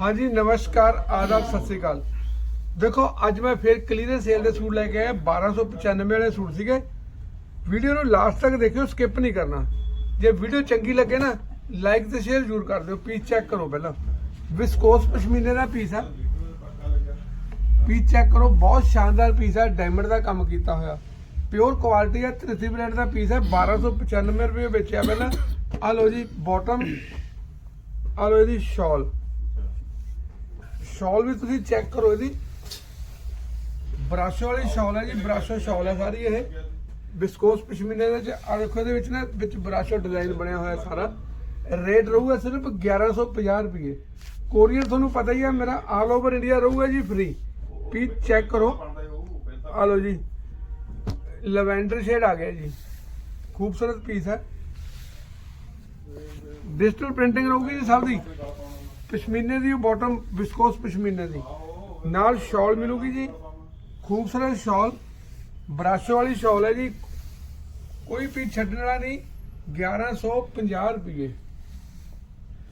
ਹਾਂਜੀ, ਨਮਸਕਾਰ, ਆਦਾਬ, ਸਤਿ ਸ੍ਰੀ ਅਕਾਲ। ਦੇਖੋ, ਅੱਜ ਮੈਂ ਫੇਰ ਕਲੀਅਰ ਸੇਲ ਦੇ ਸੂਟ ਲੈ ਕੇ ਆਇਆ। 1295 ਵਾਲੇ ਸੂਟ ਸੀਗੇ। ਵੀਡੀਓ ਨੂੰ ਲਾਸਟ ਤੱਕ ਦੇਖਿਓ ਸਕਿਪ ਨਹੀਂ ਕਰਨਾ। ਜੇ ਵੀਡੀਓ ਚੰਗੀ ਲੱਗੇ ਨਾ ਲਾਈਕ ਤੇ ਸ਼ੇਅਰ ਜ਼ਰੂਰ ਕਰ ਦਿਓ। ਪੀਸ ਚੈੱਕ ਕਰੋ ਪਹਿਲਾਂ। ਵਿਸਕੋਸ ਪਸ਼ਮੀਨੇ ਦਾ ਪੀਸ ਆ। ਪੀਸ ਚੈੱਕ ਕਰੋ। ਬਹੁਤ ਸ਼ਾਨਦਾਰ ਪੀਸ ਆ। ਡਾਇਮੰਡ ਦਾ ਕੰਮ ਕੀਤਾ ਹੋਇਆ। ਪਿਓਰ ਕੁਆਲਿਟੀ ਆ। 33 ਬ੍ਰਾਂਡ ਦਾ ਪੀਸ ਹੈ 1295 ਰੁਪਏ ਵੇਚਿਆ ਪਹਿਲਾਂ। ਆ ਲਓ ਜੀ ਬਾਟਮ ਆ ਲਓ ਇਹਦੀ ਸ਼ਾਲ ਸ਼ਾਲ ਵੀ ਤੁਸੀਂ ਚੈੱਕ ਕਰੋ ਇਹਦੀ। ਬਰਾਸ਼ੋ ਵਾਲੀ ਸ਼ਾਲ ਹੈ ਜੀ, ਬਰਾਸ਼ੋ ਸ਼ਾਲ ਹੈ ਸਾਰੀ ਇਹ। ਬਿਸਕੋਸ ਪਸ਼ਮੀਨੇ ਦੇ ਵਿੱਚ ਆ ਦੇਖੋ ਇਹਦੇ ਵਿੱਚ ਨਾ, ਵਿੱਚ ਬਰਾਸ਼ੋ ਡਿਜ਼ਾਈਨ ਬਣਿਆ ਹੋਇਆ ਸਾਰਾ। ਰੇਟ ਰਹੂਗਾ ਸਿਰਫ 1150 ਰੁਪਏ। ਕੋਰੀਅਰ ਤੁਹਾਨੂੰ ਪਤਾ ਹੀ ਹੈ, ਮੇਰਾ ਆਲ ਓਵਰ ਇੰਡੀਆ ਰਹੂਗਾ ਜੀ ਫ੍ਰੀ ਪੀਸ ਚੈੱਕ ਕਰੋ। ਆ ਲਓ ਜੀ। ਲਵੈਂਡਰ ਸ਼ੇਡ ਆ ਗਿਆ ਜੀ। ਖੂਬਸੂਰਤ ਪੀਸ ਹੈ। ਡਿਜੀਟਲ ਪ੍ਰਿੰਟਿੰਗ ਰਹੂਗੀ ਜੀ ਸਭ ਦੀ। ਪਸ਼ਮੀਨੇ ਦੀ ਬਾਟਮ ਵਿਸਕੋਸ ਪਸ਼ਮੀਨੇ ਦੀ। ਨਾਲ ਸ਼ਾਲ ਮਿਲੂਗੀ ਜੀ। ਖੂਬਸੂਰਤ ਸ਼ਾਲ। ਬਰਾਸ਼ੋ ਵਾਲੀ ਸ਼ਾਲ ਹੈ ਜੀ। ਕੋਈ ਪੀਸ ਛੱਡਣ ਵਾਲਾ ਨਹੀਂ। 1150 ਰੁਪਏ।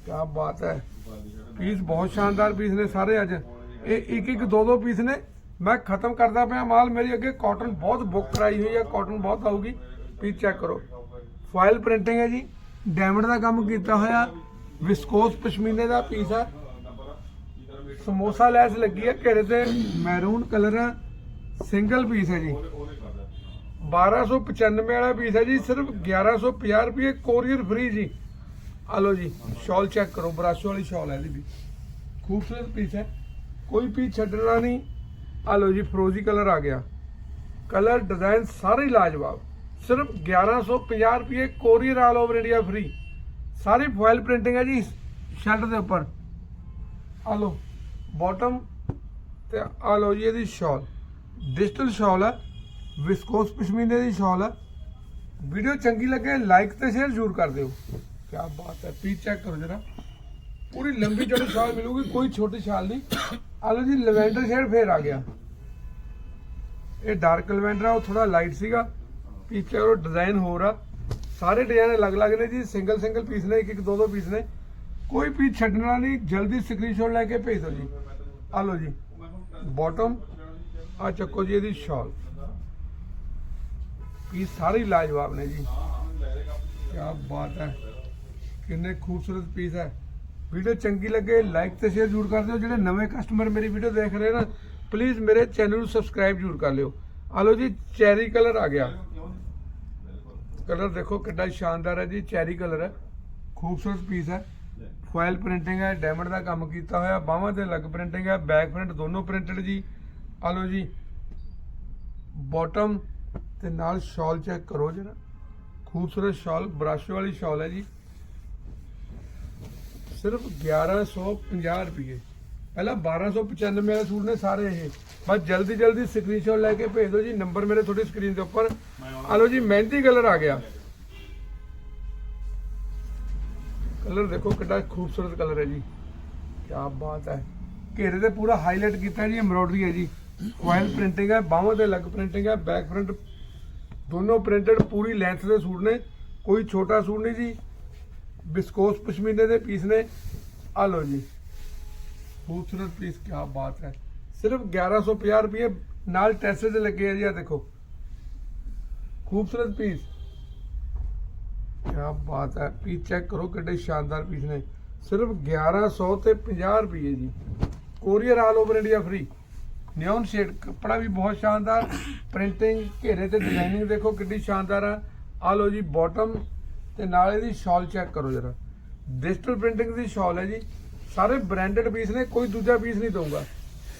ਕੀ ਬਾਤ ਹੈ। ਪੀਸ ਬਹੁਤ ਸ਼ਾਨਦਾਰ ਪੀਸ ਨੇ ਸਾਰੇ ਅੱਜ। ਇਹ ਇੱਕ ਇੱਕ ਦੋ ਦੋ ਪੀਸ ਨੇ। ਮੈਂ ਖਤਮ ਕਰਦਾ ਪਿਆ ਮਾਲ। ਮੇਰੀ ਅੱਗੇ ਕਾਟਨ ਬਹੁਤ ਬੁੱਕ ਕਰਾਈ ਹੋਈ ਹੈ। ਕਾਟਨ ਬਹੁਤ ਆਊਗੀ। ਪੀਸ ਚੈੱਕ ਕਰੋ। ਫਾਇਲ ਪ੍ਰਿੰਟਿੰਗ ਹੈ ਜੀ। ਡਾਇਮੰਡ ਦਾ ਕੰਮ ਕੀਤਾ ਹੋਇਆ। ਵਿਸਕੋਸ ਪਸ਼ਮੀਨੇ ਦਾ ਪੀਸ ਹੈ ਸਮੋਸਾ ਲੈਸ ਲੱਗੀ ਹੈ ਘੇਰੇ ਤੇ ਮੈਰੂਨ ਕਲਰ ਹੈ ਸਿੰਗਲ ਪੀਸ ਹੈ ਜੀ। 1295 ਵਾਲਾ ਪੀਸ ਹੈ ਜੀ, ਸਿਰਫ 1150 ਰੁਪਏ, ਕੋਰੀਅਰ ਫ੍ਰੀ ਜੀ। ਆ ਲਓ ਜੀ, ਸ਼ਾਲ ਚੈੱਕ ਕਰੋ, ਬਰਾਸ਼ੋ ਵਾਲੀ ਸ਼ਾਲ ਹੈ ਇਹਦੀ ਵੀ। ਖੂਬਸੂਰਤ ਪੀਸ ਹੈ। ਕੋਈ ਪੀਸ ਛੱਡਣਾ ਨਹੀਂ। ਆ ਲਓ ਜੀ, ਫਰੋਜ਼ੀ ਕਲਰ ਆ ਗਿਆ। ਕਲਰ, ਡਿਜ਼ਾਈਨ ਸਾਰੇ ਲਾਜਵਾਬ। ਸਿਰਫ 1150 ਰੁਪਏ, courier all over India free. ਸਾਰੀ ਫੋਇਲ ਪ੍ਰਿੰਟਿੰਗ ਹੈ ਜੀ ਸ਼ਰਟ ਦੇ ਉੱਪਰ। ਆ ਲਓ ਬਾਟਮ ਤੇ ਆ ਲਓ ਜੀ ਇਹਦੀ ਸ਼ਾਲ ਡਿਜੀਟਲ ਸ਼ਾਲ ਹੈ ਵਿਸਕੋਸ ਪਸ਼ਮੀਨੇ ਦੀ ਸ਼ਾਲ ਹੈ। ਵੀਡੀਓ ਚੰਗੀ ਲੱਗੇ ਲਾਈਕ ਤੇ ਸ਼ੇਅਰ ਜ਼ਰੂਰ ਕਰ ਦਿਓ। ਕੀ ਬਾਤ ਹੈ ਪੀ ਚੈੱਕ ਕਰੋ ਜਰਾ। ਪੂਰੀ ਲੰਬੀ ਜਿਹੜੀ ਸ਼ਾਲ ਮਿਲੂਗੀ, ਕੋਈ ਛੋਟੀ ਸ਼ਾਲ ਨਹੀਂ। ਆ ਲਓ ਜੀ ਲਵੈਂਡਰ ਸ਼ੇਡ ਫੇਰ ਆ ਗਿਆ। ਇਹ ਡਾਰਕ ਲਵੈਂਡਰ ਆ, ਉਹ ਥੋੜਾ ਲਾਈਟ ਸੀਗਾ। ਪੀਛੇ ਉਹ ਡਿਜ਼ਾਈਨ ਹੋਰ ਆ। ਸਾਰੇ ਡਿਜ਼ਾਈਨ ਅਲੱਗ-ਅਲੱਗ ਨੇ ਜੀ ਸਿੰਗਲ ਸਿੰਗਲ ਪੀਸ ਨੇ, ਇੱਕ ਇੱਕ ਦੋ ਦੋ ਪੀਸ ਨੇ। ਕੋਈ ਪੀਸ ਛੱਡਣਾ ਨਹੀਂ, ਜਲਦੀ ਸਕਰੀਨਸ਼ਾਟ ਲੈ ਕੇ ਭੇਜ ਦਿਓ ਜੀ। ਆ ਲਓ ਜੀ। ਬਾਟਮ ਆ ਚੱਕੋ ਜੀ ਇਹਦੀ ਸ਼ਾਲ ਪੀਸ ਸਾਰੇ ਲਾਜਵਾਬ ਨੇ ਜੀ। ਕੀ ਬਾਤ ਹੈ। ਕਿੰਨੇ ਖੂਬਸੂਰਤ ਪੀਸ ਹੈ। ਵੀਡੀਓ ਚੰਗੀ ਲੱਗੇ ਲਾਈਕ ਤੇ ਸ਼ੇਅਰ ਜ਼ਰੂਰ ਕਰ ਦਿਓ। ਜਿਹੜੇ ਨਵੇਂ ਕਸਟਮਰ ਮੇਰੀ ਵੀਡੀਓ ਦੇਖ ਰਹੇ ਨਾ ਪਲੀਜ਼ ਮੇਰੇ ਚੈਨਲ ਨੂੰ ਸਬਸਕ੍ਰਾਈਬ ਜ਼ਰੂਰ ਕਰ ਲਿਓ। ਆ ਲਓ ਜੀ ਚੈਰੀ ਕਲਰ ਆ ਗਿਆ। ਕਲਰ ਦੇਖੋ ਕਿੰਨਾ ਸ਼ਾਨਦਾਰ ਹੈ ਜੀ, ਚੈਰੀ ਕਲਰ ਹੈ। ਖੂਬਸੂਰਤ ਪੀਸ ਹੈ। ਫਾਇਲ ਪ੍ਰਿੰਟਿੰਗ ਹੈ ਡਾਇਮੰਡ ਦਾ ਕੰਮ ਕੀਤਾ ਹੋਇਆ, ਬਾਹਾਂ ਤੇ ਲੱਗ ਪ੍ਰਿੰਟਿੰਗ ਹੈ ਬੈਕ ਪ੍ਰਿੰਟ ਦੋਨੋਂ ਪ੍ਰਿੰਟਡ ਜੀ। ਆ ਲਓ ਜੀ ਬਾਟਮ ਤੇ ਨਾਲ ਸ਼ਾਲ ਚੈੱਕ ਕਰੋ ਜਰਾ। ਖੂਬਸੂਰਤ ਸ਼ਾਲ ਬ੍ਰਸ਼ ਵਾਲੀ ਸ਼ਾਲ ਹੈ ਜੀ। ਸਿਰਫ 1150 ਰੁਪਏ। ਪਹਿਲਾਂ 1295 ਵਾਲੇ ਸੂਟ ਨੇ ਸਾਰੇ ਇਹ। ਬਸ ਜਲਦੀ ਜਲਦੀ ਸਕਰੀਨਸ਼ਾਟ ਲੈ ਕੇ ਭੇਜ ਦਿਓ ਜੀ ਨੰਬਰ ਮੇਰੇ ਤੁਹਾਡੀ ਸਕਰੀਨ ਦੇ ਉੱਪਰ। ਆ ਲਓ ਜੀ, ਮਹਿੰਦੀ ਕਲਰ ਆ ਗਿਆ। ਕਲਰ ਦੇਖੋ ਕਿੰਨਾ ਖੂਬਸੂਰਤ ਕਲਰ ਹੈ ਜੀ। ਕੀ ਬਾਤ ਹੈ। ਘੇਰੇ ਤੇ ਪੂਰਾ ਹਾਈਲਾਈਟ ਕੀਤਾ ਜੀ ਐਮਬ੍ਰੋਇਡਰੀ ਹੈ ਜੀ। ਫਾਇਲ ਪ੍ਰਿੰਟਿੰਗ ਹੈ ਬਾਹਾਂ ਤੇ ਲੱਗ ਪ੍ਰਿੰਟਿੰਗ ਹੈ ਬੈਕ ਪ੍ਰਿੰਟ ਦੋਨੋਂ ਪ੍ਰਿੰਟਡ ਪੂਰੀ ਲੈਂਥ ਦੇ ਸੂਟ ਨੇ। ਕੋਈ ਛੋਟਾ ਸੂਟ ਨਹੀਂ ਜੀ। ਬਿਸਕੋਸ ਪਸ਼ਮੀਨੇ ਦੇ ਪੀਸ ਨੇ। ਆ ਲਓ ਜੀ। ਖੂਬਸੂਰਤ ਪੀਸ ਕੀ ਬਾਤ ਹੈ। ਸਿਰਫ 1150 ਰੁਪਏ ਨਾਲ ਟੈਸਸ ਲੱਗੇ ਆ ਜੀ, ਆ ਦੇਖੋ। ਖੂਬਸੂਰਤ ਪੀਸ ਕੀ ਬਾਤ ਹੈ। ਪੀਸ ਚੈੱਕ ਕਰੋ ਕਿੰਨੇ ਸ਼ਾਨਦਾਰ ਪੀਸ ਨੇ। ਸਿਰਫ 1100 ਤੇ 50 ਰੁਪਏ ਜੀ। Courier all over India free neon shade ਕੱਪੜਾ ਵੀ ਬਹੁਤ ਸ਼ਾਨਦਾਰ। ਪ੍ਰਿੰਟਿੰਗ ਘੇਰੇ ਤੇ ਡਿਜ਼ਾਈਨਿੰਗ ਦੇਖੋ ਕਿੰਨੀ ਸ਼ਾਨਦਾਰ ਆ। ਆ ਲਓ ਜੀ ਬਾਟਮ ਤੇ ਨਾਲ ਇਹਦੀ ਸ਼ਾਲ ਚੈੱਕ ਕਰੋ ਜਰਾ। ਡਿਜੀਟਲ ਪ੍ਰਿੰਟਿੰਗ ਦੀ ਸ਼ਾਲ ਹੈ ਜੀ। ਸਾਰੇ ਬ੍ਰਾਂਡਡ ਪੀਸ ਨੇ ਕੋਈ ਦੂਜਾ ਪੀਸ ਨਹੀਂ ਦਊਗਾ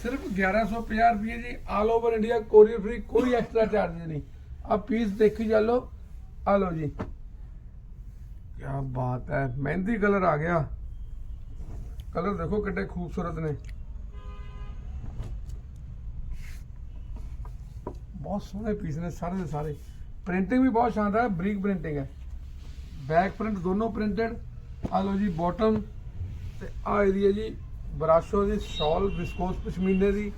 ਸਿਰਫ 1150 ਰੁਪਏ ਜੀ all over India courier free ਕੋਈ ਐਕਸਟਰਾ ਚਾਰਜ ਨਹੀਂ ਆ ਪੀਸ ਦੇਖੀ ਚੱਲੋ ਆ ਲਓ ਜੀ ਕੀ ਬਾਤ ਹੈ ਮਹਿੰਦੀ ਕਲਰ ਆ ਗਿਆ ਕਲਰ ਦੇਖੋ ਕਿੰਨੇ ਖੂਬਸੂਰਤ ਨੇ ਬਹੁਤ ਸੋਹਣੇ ਪੀਸ ਨੇ ਸਾਰੇ ਦੇ ਸਾਰੇ ਪ੍ਰਿੰਟਿੰਗ ਵੀ ਬਹੁਤ ਸ਼ਾਨਦਾਰ ਹੈ ਬਰੀਕ ਪ੍ਰਿੰਟਿੰਗ ਹੈ ਬੈਕ ਪ੍ਰਿੰਟ ਦੋਨੋਂ ਪ੍ਰਿੰਟਡ ਆ ਲਓ ਜੀ ਬਾਟਮ ਤੇ ਆ ਹੈ ਜੀ ਬਰਾਸ਼ੋ ਦੀ ਸ਼ਾਲ ਵਿਸਕੋਸ ਪਸ਼ਮੀਨੇ ਦੀ।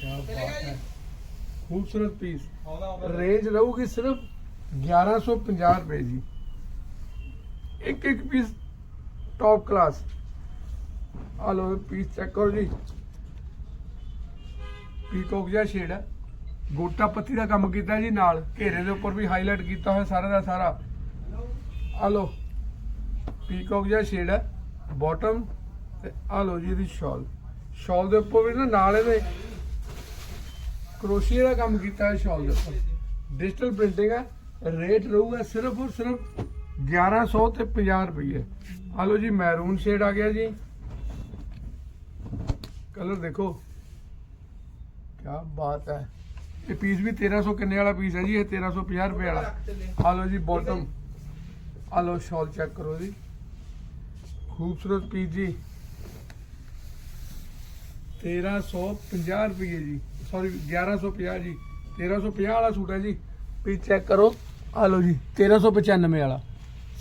ਕੀ ਬਾਤ ਹੈ। ਖੂਬਸੂਰਤ ਪੀਸ ਰੇਂਜ ਰਹੂਗੀ ਸਿਰਫ 1150 ਰੁਪਏ ਜੀ। ਇੱਕ ਇੱਕ ਪੀਸ ਟੌਪ ਕਲਾਸ ਆ ਲੋ ਪੀਸ ਚੈੱਕ ਕਰੋ ਜੀ। ਪੀਕੋਕ ਜਿਹਾ ਸ਼ੇਡ ਹੈ। ਗੋਟਾ ਪੱਤੀ ਦਾ ਕੰਮ ਕੀਤਾ ਜੀ ਨਾਲ। ਘੇਰੇ ਦੇ ਉੱਪਰ ਵੀ ਹਾਈਲਾਈਟ ਕੀਤਾ ਹੋਇਆ ਸਾਰਾ ਦਾ ਸਾਰਾ। ਆ ਲੋ ਪੀਕੋਕ ਜਿਹਾ ਸ਼ੇਡ ਹੈ ਬਾਟਮ ਤੇ ਆ ਲੋ ਜੀ ਇਹਦੀ ਸ਼ਾਲ ਸ਼ਾਲ ਦੇ ਉੱਪਰ ਵੀ ਨਾ ਨਾਲ ਇਹਦੇ ਕਰੋਸ਼ੀਏ ਦਾ ਕੰਮ ਕੀਤਾ ਹੈ ਸ਼ਾਲ ਦੇ ਉੱਪਰ। ਡਿਜੀਟਲ ਪ੍ਰਿੰਟਿੰਗ ਹੈ ਰੇਟ ਰਹੂਗਾ ਸਿਰਫ ਔਰ ਸਿਰਫ 1100 ਤੇ 50 ਰੁਪਏ ਆ ਲੋ ਜੀ ਮੈਰੂਨ ਸ਼ੇਡ ਆ ਗਿਆ ਜੀ। ਕਲਰ ਦੇਖੋ। ਕੀ ਬਾਤ ਹੈ। ਇਹ ਪੀਸ ਵੀ 1300 ਕਿੰਨੇ ਵਾਲਾ ਪੀਸ ਹੈ ਜੀ? ਇਹ 1350 ਰੁਪਏ ਵਾਲਾ। ਆ ਲੋ ਜੀ ਬਾਟਮ ਆ ਲੋ ਸ਼ਾਲ ਚੈੱਕ ਕਰੋ ਜੀ। ਖੂਬਸੂਰਤ ਪੀਸ ਜੀ। 1350 ਰੁਪਏ ਜੀ। ਸੌਰੀ 1150 ਜੀ। 1350 ਵਾਲਾ ਸੂਟ ਹੈ ਜੀ। ਪੀਸ ਚੈੱਕ ਕਰੋ। ਆ ਲੋ ਜੀ 1395 ਵਾਲਾ।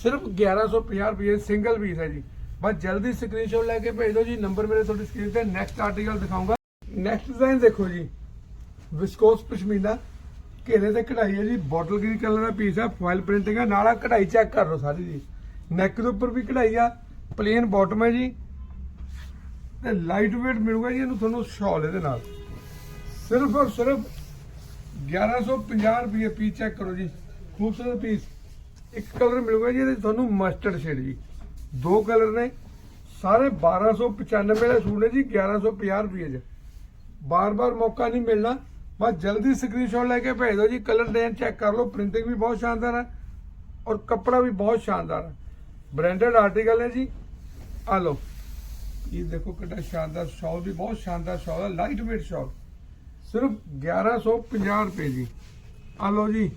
ਸਿਰਫ 1150 ਰੁਪਏ ਸਿੰਗਲ ਪੀਸ ਹੈ ਜੀ। ਬਸ ਜਲਦੀ ਸਕਰੀਨਸ਼ਾਟ ਲੈ ਕੇ ਭੇਜ ਦਿਓ ਜੀ। ਨੰਬਰ ਮੇਰੇ ਤੁਹਾਡੀ ਸਕਰੀਨ ਤੇ ਨੈਕਸਟ ਆਰਟੀਕਲ ਦਿਖਾਉਂਗਾ। ਨੈਕਸਟ ਡਿਜ਼ਾਈਨ ਦੇਖੋ ਜੀ। ਵਿਸਕੋਸ ਪਸ਼ਮੀਨਾ। ਘੇਰੇ ਤੇ ਕਢਾਈ ਹੈ ਜੀ। ਬੋਟਲ ਗ੍ਰੀਨ ਕਲਰ ਦਾ ਪੀਸ ਹੈ। ਫੋਇਲ ਪ੍ਰਿੰਟਿੰਗ ਹੈ। ਨਾਲ ਆ ਕਢਾਈ ਚੈੱਕ ਕਰ ਲਓ ਸਾਰੀ ਜੀ। ਨੈਕ ਦੇ ਉੱਪਰ ਵੀ ਕਢਾਈ ਆ। ਪਲੇਨ ਬਾਟਮ ਹੈ ਜੀ। ਤੇ ਲਾਈਟ weight ਮਿਲੂਗਾ ਜੀ ਇਹਨੂੰ ਤੁਹਾਨੂੰ ਸ਼ਾਲ ਇਹਦੇ ਨਾਲ। ਸਿਰਫ ਔਰ ਸਿਰਫ 1150 ਰੁਪਏ ਪੀਸ ਚੈੱਕ ਕਰੋ ਜੀ। ਖੂਬਸੂਰਤ ਪੀਸ ਇੱਕ ਕਲਰ ਮਿਲੂਗਾ ਜੀ ਇਹਦੇ 'ਚ ਤੁਹਾਨੂੰ ਮਸਟਰਡ ਸ਼ੇਡ ਜੀ। ਦੋ ਕਲਰ ਨੇ। ਸਾਰੇ 1295 ਵਾਲੇ ਸੂਟ ਨੇ ਜੀ 1150 ਰੁਪਏ 'ਚ। ਬਾਰ-ਬਾਰ ਮੌਕਾ ਨਹੀਂ ਮਿਲਣਾ। ਬਸ ਜਲਦੀ ਸਕਰੀਨਸ਼ਾਟ ਲੈ ਕੇ ਭੇਜ ਦਿਓ ਜੀ। ਕਲਰ ਡਿਜ਼ਾਈਨ ਚੈੱਕ ਕਰ ਲਓ। ਪ੍ਰਿੰਟਿੰਗ ਵੀ ਬਹੁਤ ਸ਼ਾਨਦਾਰ ਹੈ। ਔਰ ਕੱਪੜਾ ਵੀ ਬਹੁਤ ਸ਼ਾਨਦਾਰ ਹੈ। ਬ੍ਰਾਂਡਡ ਆਰਟੀਕਲ ਹੈ ਜੀ। ਆ ਲਓ। ਇਹ ਦੇਖੋ ਕਿੰਨਾ ਸ਼ਾਨਦਾਰ ਸ਼ਾਲ ਵੀ, ਬਹੁਤ ਸ਼ਾਨਦਾਰ ਸ਼ਾਲ ਹੈ ਲਾਈਟ weight ਸ਼ਾਲ। ਸਿਰਫ 1150 ਰੁਪਏ ਜੀ। ਆ ਲਓ ਜੀ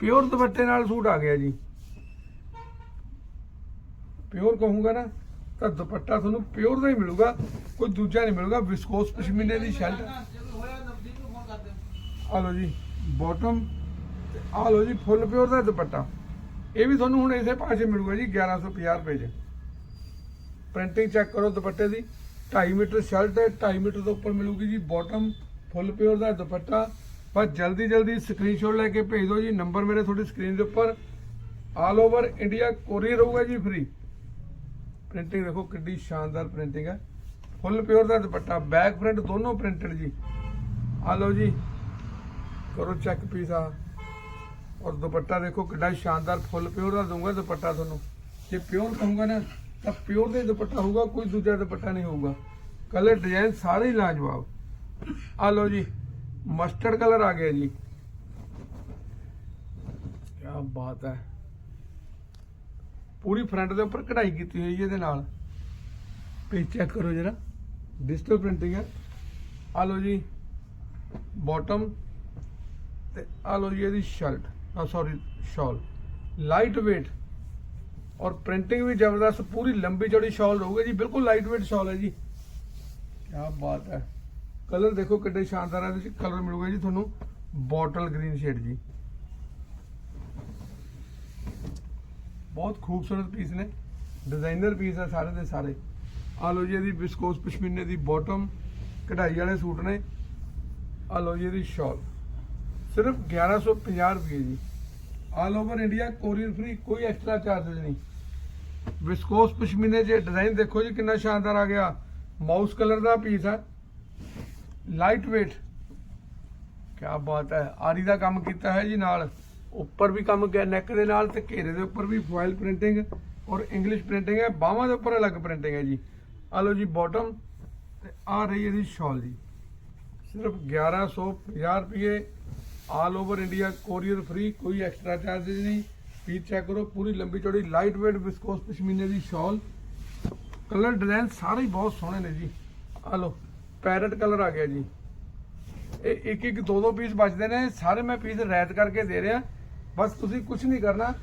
ਪਿਓਰ ਦੁਪੱਟੇ ਨਾਲ ਸੂਟ ਆ ਗਿਆ ਜੀ। ਪਿਓਰ ਕਹੂੰਗਾ ਨਾ, ਤਾਂ ਦੁਪੱਟਾ ਤੁਹਾਨੂੰ ਪਿਓਰ ਦਾ ਹੀ ਮਿਲੂਗਾ, ਕੋਈ ਦੂਜਾ ਨਹੀਂ ਮਿਲੂਗਾ ਵਿਸਕੋਸ ਪਸ਼ਮੀਨੇ ਦੀ ਸ਼ਰਟ। ਆ ਲਓ ਜੀ ਬਾਟਮ ਤੇ ਆ ਲਓ ਜੀ ਫੁੱਲ ਪਿਓਰ ਦਾ ਦੁਪੱਟਾ। ਇਹ ਵੀ ਤੁਹਾਨੂੰ ਹੁਣ ਇਸੇ ਪਾਸੇ ਮਿਲੂਗਾ ਜੀ 1150 ਰੁਪਏ 'ਚ। ਪ੍ਰਿੰਟਿੰਗ ਚੈੱਕ ਕਰੋ ਦੁਪੱਟੇ ਦੀ। 2.5 ਮੀਟਰ ਸ਼ਰਟ ਹੈ 2.5 ਮੀਟਰ ਤੋਂ ਉੱਪਰ ਮਿਲੂਗੀ ਜੀ ਬਾਟਮ ਫੁੱਲ ਪਿਓਰ ਦਾ ਦੁਪੱਟਾ। ਬਸ ਜਲਦੀ ਜਲਦੀ ਸਕਰੀਨਸ਼ਾਟ ਲੈ ਕੇ ਭੇਜ ਦਿਓ ਜੀ ਨੰਬਰ ਮੇਰੇ ਤੁਹਾਡੀ ਸਕਰੀਨ ਦੇ ਉੱਪਰ। ਆਲ ਓਵਰ ਇੰਡੀਆ ਕੋਰੀਅਰ ਹੋਊਗਾ ਜੀ ਫ੍ਰੀ ਪ੍ਰਿੰਟਿੰਗ ਦੇਖੋ ਕਿੰਨੀ ਸ਼ਾਨਦਾਰ ਪ੍ਰਿੰਟਿੰਗ ਹੈ। ਫੁੱਲ ਪਿਓਰ ਦਾ ਦੁਪੱਟਾ ਬੈਕ ਪ੍ਰਿੰਟ ਦੋਨੋਂ ਪ੍ਰਿੰਟਡ ਜੀ। ਆ ਲਓ ਜੀ, ਕਰੋ ਚੈੱਕ ਪੀਸ ਆ। ਔਰ ਦੁਪੱਟਾ ਦੇਖੋ ਕਿੰਨਾ ਸ਼ਾਨਦਾਰ ਫੁੱਲ ਪਿਓਰ ਦਾ ਦੂੰਗਾ ਦੁਪੱਟਾ ਤੁਹਾਨੂੰ। ਜੇ ਪਿਓਰ ਕਹੂੰਗਾ ਨਾ ਤਾਂ ਪਿਓਰ ਦਾ ਹੀ ਦੁਪੱਟਾ ਹੋਊਗਾ, ਕੋਈ ਦੂਜਾ ਦੁਪੱਟਾ ਨਹੀਂ ਹੋਊਗਾ। ਕਲਰ ਡਿਜ਼ਾਈਨ ਸਾਰੇ ਹੀ ਲਾਜਵਾਬ। ਆ ਲਓ ਜੀ ਮਸਟਰਡ ਕਲਰ ਆ ਗਿਆ ਜੀ। ਕੀ ਬਾਤ ਹੈ। ਪੂਰੀ ਫਰੰਟ ਦੇ ਉੱਪਰ ਕਢਾਈ ਕੀਤੀ ਹੋਈ ਹੈ ਇਹਦੇ ਨਾਲ। ਪੇਜ ਚੈੱਕ ਕਰੋ ਜਰਾ ਡਿਜੀਟਲ ਪ੍ਰਿੰਟਿੰਗ ਹੈ। ਆ ਲਓ ਜੀ ਬਾਟਮ ਤੇ ਆ ਲਓ ਜੀ ਇਹਦੀ ਸ਼ਰਟ ਆ ਸੌਰੀ ਸ਼ਾਲ ਲਾਈਟ weight ਔਰ ਪ੍ਰਿੰਟਿੰਗ ਵੀ ਜ਼ਬਰਦਸਤ, ਪੂਰੀ ਲੰਬੀ ਚੌੜੀ ਸ਼ਾਲ ਰਹੂਗੀ ਜੀ, ਬਿਲਕੁਲ ਲਾਈਟ weight ਸ਼ਾਲ ਹੈ ਜੀ। ਕੀ ਬਾਤ ਹੈ। ਕਲਰ ਦੇਖੋ ਕਿੰਨੇ ਸ਼ਾਨਦਾਰ ਹੈ ਇਹਦੇ ਕਲਰ ਮਿਲੂਗਾ ਜੀ ਤੁਹਾਨੂੰ। ਬੋਟਲ ਗ੍ਰੀਨ ਸ਼ੇਡ ਜੀ। ਬਹੁਤ ਖੂਬਸੂਰਤ ਪੀਸ ਨੇ। ਡਿਜ਼ਾਈਨਰ ਪੀਸ ਹੈ ਸਾਰੇ ਦੇ ਸਾਰੇ। ਆ ਲਓ ਜੀ ਇਹਦੀ ਵਿਸਕੋਸ ਪਸ਼ਮੀਨੇ ਦੀ ਬਾਟਮ ਕਢਾਈ ਵਾਲੇ ਸੂਟ ਨੇ। ਆ ਲਓ ਜੀ ਇਹਦੀ ਸ਼ਾਲ ਸਿਰਫ 1150 ਰੁਪਏ ਜੀ। All over India courier free ਕੋਈ ਐਕਸਟਰਾ ਚਾਰजेस ਨਹੀਂ। ਵਿਸਕੋਸ ਪਸ਼ਮੀਨੇ ਜੇ ਡਿਜ਼ਾਈਨ ਦੇਖੋ ਜੀ ਕਿੰਨਾ ਸ਼ਾਨਦਾਰ ਆ ਗਿਆ। ਮਾਊਸ ਕਲਰ ਦਾ ਪੀਸ ਹੈ ਲਾਈਟ weight ਕੀ ਬਾਤ ਹੈ। ਆਰੀ ਦਾ ਕੰਮ ਕੀਤਾ ਹੈ ਜੀ ਨਾਲ। ਉੱਪਰ ਵੀ ਕੰਮ ਗਿਆ ਨੈਕ ਦੇ ਨਾਲ ਤੇ ਘੇਰੇ ਦੇ ਉੱਪਰ ਵੀ ਫੋਇਲ ਪ੍ਰਿੰਟਿੰਗ ਔਰ ਇੰਗਲਿਸ਼ ਪ੍ਰਿੰਟਿੰਗ ਹੈ। ਬਾਹਾਂ ਦੇ ਉੱਪਰ ਅਲੱਗ ਪ੍ਰਿੰਟਿੰਗ ਹੈ ਜੀ। ਆ ਲਓ ਜੀ ਬਾਟਮ ਤੇ ਆ ਰਹੀ ਇਹਦੀ ਸ਼ਾਲ ਜੀ। ਸਿਰਫ 1150 ਰੁਪਏ all over India courier free ਕੋਈ ਐਕਸਟਰਾ ਚਾਰजेस ਨਹੀਂ। ਪੀਸ ਚੈੱਕ ਕਰੋ, ਪੂਰੀ ਲੰਬੀ ਚੌੜੀ ਲਾਈਟ weight ਵਿਸਕੋਸ ਪਸ਼ਮੀਨੇ ਦੀ ਸ਼ਾਲ ਕਲਰ ਡਿਜ਼ਾਈਨ ਸਾਰੇ ਹੀ ਬਹੁਤ ਸੋਹਣੇ ਨੇ ਜੀ। ਆ ਲਓ ਪੈਰਟ ਕਲਰ ਆ ਗਿਆ ਜੀ। ਇਹ ਇੱਕ ਇੱਕ ਦੋ ਦੋ ਪੀਸ ਬਚਦੇ ਨੇ, ਸਾਰੇ ਮੈਂ ਪੀਸ ਰੈਤ ਕਰਕੇ ਦੇ ਰਿਹਾ। ਬਸ ਤੁਸੀਂ ਕੁਝ ਨਹੀਂ ਕਰਨਾ।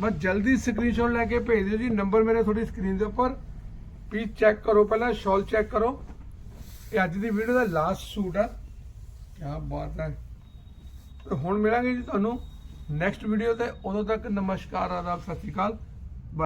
ਬਸ ਜਲਦੀ ਸਕਰੀਨਸ਼ਾਟ ਲੈ ਕੇ ਭੇਜ ਦਿਓ ਜੀ ਨੰਬਰ ਮੇਰੇ ਤੁਹਾਡੀ ਸਕਰੀਨ ਦੇ ਉੱਪਰ। ਪੀਸ ਚੈੱਕ ਕਰੋ ਪਹਿਲਾਂ ਸ਼ਾਲ ਚੈੱਕ ਕਰੋ। ਇਹ ਅੱਜ ਦੀ ਵੀਡੀਓ ਦਾ ਲਾਸਟ ਸੂਟ ਆ। ਕੀ ਬਾਤ ਹੈ। ਹੁਣ ਮਿਲਾਂਗੇ ਜੀ ਤੁਹਾਨੂੰ। ਨੈਕਸਟ ਵੀਡੀਓ ਤੇ ਉਦੋਂ ਤੱਕ ਨਮਸਕਾਰ ਆਦਾਬ ਸਤਿ ਸ਼੍ਰੀ ਅਕਾਲ।